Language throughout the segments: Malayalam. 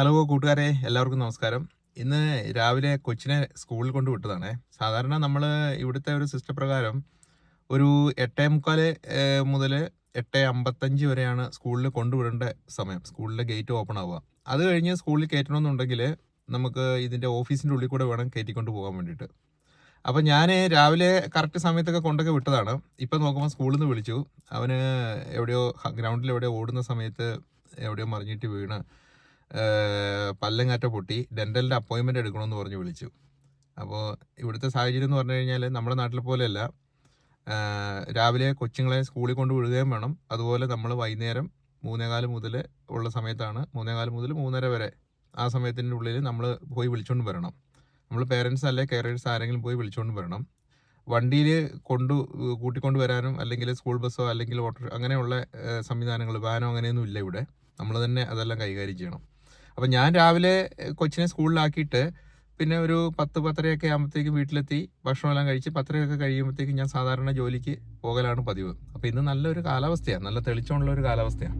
ഹലോ കൂട്ടുകാരെ എല്ലാവർക്കും നമസ്കാരം. ഇന്ന് രാവിലെ കൊച്ചിനെ സ്കൂളിൽ കൊണ്ട് വിട്ടതാണേ. സാധാരണ നമ്മൾ ഇവിടുത്തെ ഒരു സിസ്റ്റം പ്രകാരം ഒരു എട്ടേ മുക്കാൽ മുതൽ എട്ട് അമ്പത്തഞ്ച് വരെയാണ് സ്കൂളിൽ കൊണ്ടുവിടേണ്ട സമയം സ്കൂളിലെ ഗേറ്റ് ഓപ്പൺ ആവുക. അത് കഴിഞ്ഞ് സ്കൂളിൽ കയറ്റണമെന്നുണ്ടെങ്കിൽ നമുക്ക് ഇതിന്റെ ഓഫീസിന്റെ ഉള്ളിൽ കൂടെ വേണം കയറ്റിക്കൊണ്ട് പോകാൻ വേണ്ടിയിട്ട്. അപ്പം ഞാൻ രാവിലെ കറക്റ്റ് സമയത്തൊക്കെ കൊണ്ടൊക്കെ വിട്ടതാണ്. ഇപ്പം നോക്കുമ്പോൾ സ്കൂളിൽ നിന്ന് വിളിച്ചു. അവന് എവിടെയോ ഗ്രൗണ്ടിൽ എവിടെയോ ഓടുന്ന സമയത്ത് എവിടെയോ മറിഞ്ഞിട്ട് വീണ് പല്ലങ്ങാറ്റ പൊട്ടി ഡെന്റലിന്റെ അപ്പോയിൻമെന്റ് എടുക്കണമെന്ന് പറഞ്ഞ് വിളിച്ചു. അപ്പോൾ ഇവിടുത്തെ സാഹചര്യം എന്ന് പറഞ്ഞു കഴിഞ്ഞാൽ നമ്മുടെ നാട്ടിലെ പോലെയല്ല. രാവിലെ കൊച്ചുങ്ങളെ സ്കൂളിൽ കൊണ്ട് വിടുകയും വേണം. അതുപോലെ നമ്മൾ വൈകുന്നേരം മൂന്നേകാൽ മുതൽ ഉള്ള സമയത്താണ്. മൂന്നേകാൽ മുതൽ മൂന്നര വരെ ആ സമയത്തിന്റെ ഉള്ളിൽ നമ്മൾ പോയി വിളിച്ചുകൊണ്ട് വരണം. നമ്മൾ പേരൻസ് അല്ലെ കെയറേഴ്സ് ആരെങ്കിലും പോയി വിളിച്ചുകൊണ്ട് വരണം. വണ്ടിയിൽ കൊണ്ടു കൂട്ടിക്കൊണ്ട് വരാനും അല്ലെങ്കിൽ സ്കൂൾ ബസ്സോ അല്ലെങ്കിൽ ഓട്ടോ അങ്ങനെയുള്ള സംവിധാനങ്ങൾ വാനോ അങ്ങനെയൊന്നും ഇല്ല ഇവിടെ. നമ്മൾ തന്നെ അതെല്ലാം കൈകാര്യം ചെയ്യണം. അപ്പം ഞാൻ രാവിലെ കൊച്ചിനെ സ്കൂളിലാക്കിയിട്ട് പിന്നെ ഒരു പത്ത് പത്തരയൊക്കെ ആകുമ്പോഴത്തേക്കും വീട്ടിലെത്തി ഭക്ഷണമെല്ലാം കഴിച്ച് പത്തരയൊക്കെ കഴിയുമ്പോഴത്തേക്കും ഞാൻ സാധാരണ ജോലിക്ക് പോകലാണ് പതിവ്. അപ്പോൾ ഇന്ന് നല്ലൊരു കാലാവസ്ഥയാണ് നല്ല തെളിച്ചമുള്ള ഒരു കാലാവസ്ഥയാണ്.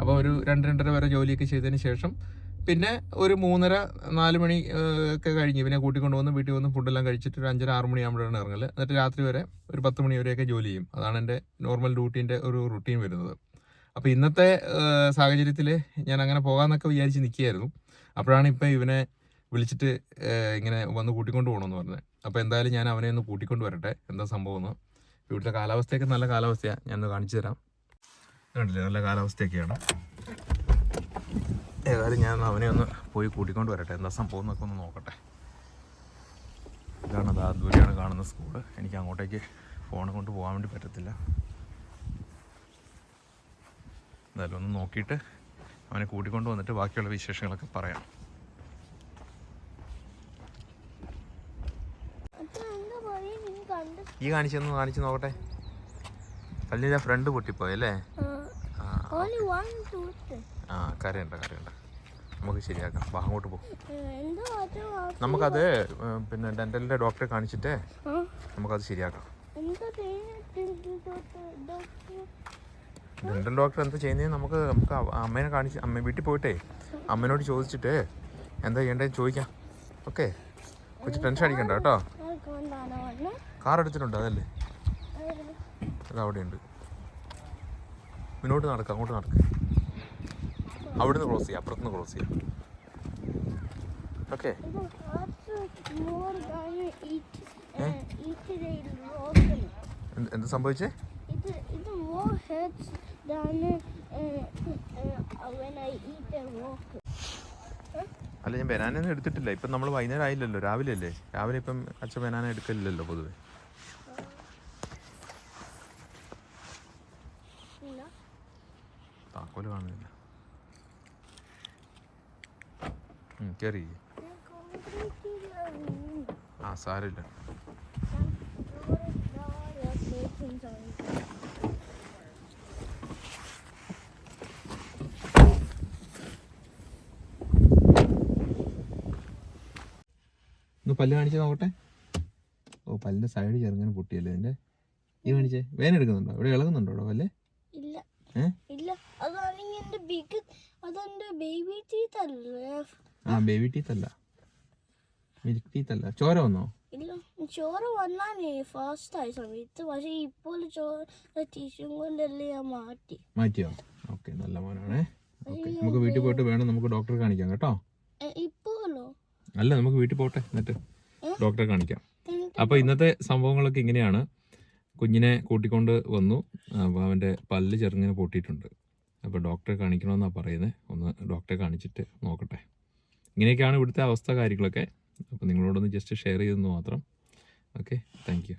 അപ്പോൾ ഒരു രണ്ട് രണ്ടര വരെ ജോലിയൊക്കെ ചെയ്തതിന് ശേഷം പിന്നെ ഒരു മൂന്നര നാല് മണി ഒക്കെ കഴിഞ്ഞ് പിന്നെ കൂട്ടിക്കൊണ്ട് വന്ന് വീട്ടിൽ വന്ന് ഫുഡെല്ലാം കഴിച്ചിട്ട് ഒരു അഞ്ചര ആറ് മണിയാകുമ്പോഴാണ് ഇറങ്ങൽ എന്നിട്ട് രാത്രി വരെ ഒരു പത്ത് മണി വരെയൊക്കെ ജോലി ചെയ്യും. അതാണ് എന്റെ നോർമൽ ഡ്യൂട്ടീന്റെ ഒരു റുട്ടീൻ വരുന്നത്. അപ്പോൾ ഇന്നത്തെ സാഹചര്യത്തിൽ ഞാൻ അങ്ങനെ പോകാമെന്നൊക്കെ വിചാരിച്ച് നിൽക്കുകയായിരുന്നു അപ്പോഴാണ് ഇപ്പം ഇവനെ വിളിച്ചിട്ട് ഇങ്ങനെ വന്ന് കൂട്ടിക്കൊണ്ട് പോകണമെന്ന് പറഞ്ഞത്. അപ്പോൾ എന്തായാലും ഞാൻ അവനെ ഒന്ന് കൂട്ടിക്കൊണ്ട് വരട്ടെ. എന്താ സംഭവം എന്ന് ഇവിടുത്തെ കാലാവസ്ഥയൊക്കെ നല്ല കാലാവസ്ഥയാണ് ഞാനൊന്ന് കാണിച്ചു തരാം. കണ്ടില്ലേ? നല്ല കാലാവസ്ഥയൊക്കെയാണ്. ഏതായാലും ഞാൻ അവനെ ഒന്ന് പോയി കൂട്ടിക്കൊണ്ട് വരട്ടെ. എന്താ സംഭവം എന്നൊക്കെ ഒന്ന് നോക്കട്ടെ. ഇതാണ് ദൂരെയാണ് കാണുന്ന സ്കൂൾ. എനിക്ക് അങ്ങോട്ടേക്ക് ഫോൺ കൊണ്ട് പോകാൻ വേണ്ടി പറ്റത്തില്ല. എന്തായാലും ഒന്ന് നോക്കിയിട്ട് അവനെ കൂട്ടിക്കൊണ്ട് വന്നിട്ട് ബാക്കിയുള്ള വിശേഷങ്ങളൊക്കെ പറയാം. ഈ കാണിച്ചൊന്ന് കാണിച്ചു നോക്കട്ടെ. കല്ലിന്റെ ഫ്രണ്ട് പൊട്ടിപ്പോയി അല്ലേ? ആ കരയണ്ട കരയണ്ട. നമുക്ക് ശരിയാക്കാം. വാ അങ്ങോട്ട് പോകും നമുക്കത് പിന്നെ ഡെന്റലിന്റെ ഡോക്ടറെ കാണിച്ചിട്ടേ നമുക്കത് ശരിയാക്കാം. ചെയ്യുന്നത് ഡോക്ടർ എന്താ ചെയ്യുന്നത് നമുക്ക് നമുക്ക് അമ്മേനെ കാണിച്ച് അമ്മ വീട്ടിൽ പോയിട്ടേ അമ്മേനോട് ചോദിച്ചിട്ട് എന്താ ചെയ്യേണ്ടതെന്ന് ചോദിക്കാം. ഓക്കെ കൊച്ചു ടെൻഷൻ അടിക്കണ്ട കേട്ടോ. കാർ എടുത്തിട്ടുണ്ട് അതല്ലേ? അത് അവിടെയുണ്ട്. മുന്നോട്ട് നടക്കുക അങ്ങോട്ട് നടക്കുക അവിടുന്ന് ക്രോസ് ചെയ്യാം അപ്പുറത്തുനിന്ന് ക്രോസ് ചെയ്യാം. ഓക്കെ എന്ത് സംഭവിച്ചേ അല്ല ഞാൻ ബനാനൊന്നും എടുത്തിട്ടില്ല ഇപ്പം നമ്മൾ വൈകുന്നേരം ആയില്ലല്ലോ രാവിലെ അല്ലേ രാവിലെ ഇപ്പം അച്ഛൻ ബനാന എടുക്കലില്ലല്ലോ പൊതുവെ. താക്കോൽ കാണുന്നില്ല കയറി. ആ സാരമില്ല ഒന്ന് പല്ല് കാണിച്ച് നോക്കട്ടെ? ഓ പല്ലിന്റെ സൈഡ് ചെറുങ്ങനെ പൊട്ടിയല്ലേ എന്റെ ഈ കാണിച്ചേ വേന എടുക്കുന്നുണ്ടോ? ഇവിടെ ഇളകുന്നുണ്ടോ ഇവിടെ പല്ലേ? ഇല്ല? ഇല്ല. അതാണെങ്കിൽ എന്റെ ബിഗ് അതെന്റെ ബേബി ടീത്ത് അല്ലേ? ആ ബേബി ടീത്ത് അല്ല. മിൽക്ക് ടീത്ത് അല്ല. ചോര വന്നോ? ഇല്ല. ചോര വന്നാണ് ഫാസ്റ്റ് ആയ സമയത്ത്. പക്ഷെ ഇപ്പോൾ ചോര ടിഷ്യൂ കൊണ്ടല്ലേ ഞാൻ മാറ്റി. മാറ്റിയോ? ഓക്കെ നല്ല മോനാണേ. ഓക്കെ നമുക്ക് വീട്ടിൽ പോയിട്ട് വേണം നമുക്ക് ഡോക്ടറെ കാണിക്കാം കേട്ടോ. അല്ല നമുക്ക് വീട്ടിൽ പോട്ടെ എന്നിട്ട് ഡോക്ടറെ കാണിക്കാം. അപ്പൊ അപ്പോൾ ഇന്നത്തെ സംഭവങ്ങളൊക്കെ ഇങ്ങനെയാണ്. കുഞ്ഞിനെ കൂട്ടിക്കൊണ്ട് വന്നു. അപ്പോൾ അവന്റെ പല്ല് ചെറുങ്ങനെ പൊട്ടിയിട്ടുണ്ട്. അപ്പോൾ ഡോക്ടറെ കാണിക്കണമെന്നാ പറയുന്നത് ഒന്ന് ഡോക്ടറെ കാണിച്ചിട്ട് നോക്കട്ടെ. ഇങ്ങനെയൊക്കെയാണ് ഇവിടുത്തെ അവസ്ഥ കാര്യങ്ങളൊക്കെ. അപ്പോൾ നിങ്ങളോടൊന്ന് ജസ്റ്റ് ഷെയർ ചെയ്തെന്ന് മാത്രം. Okay thank you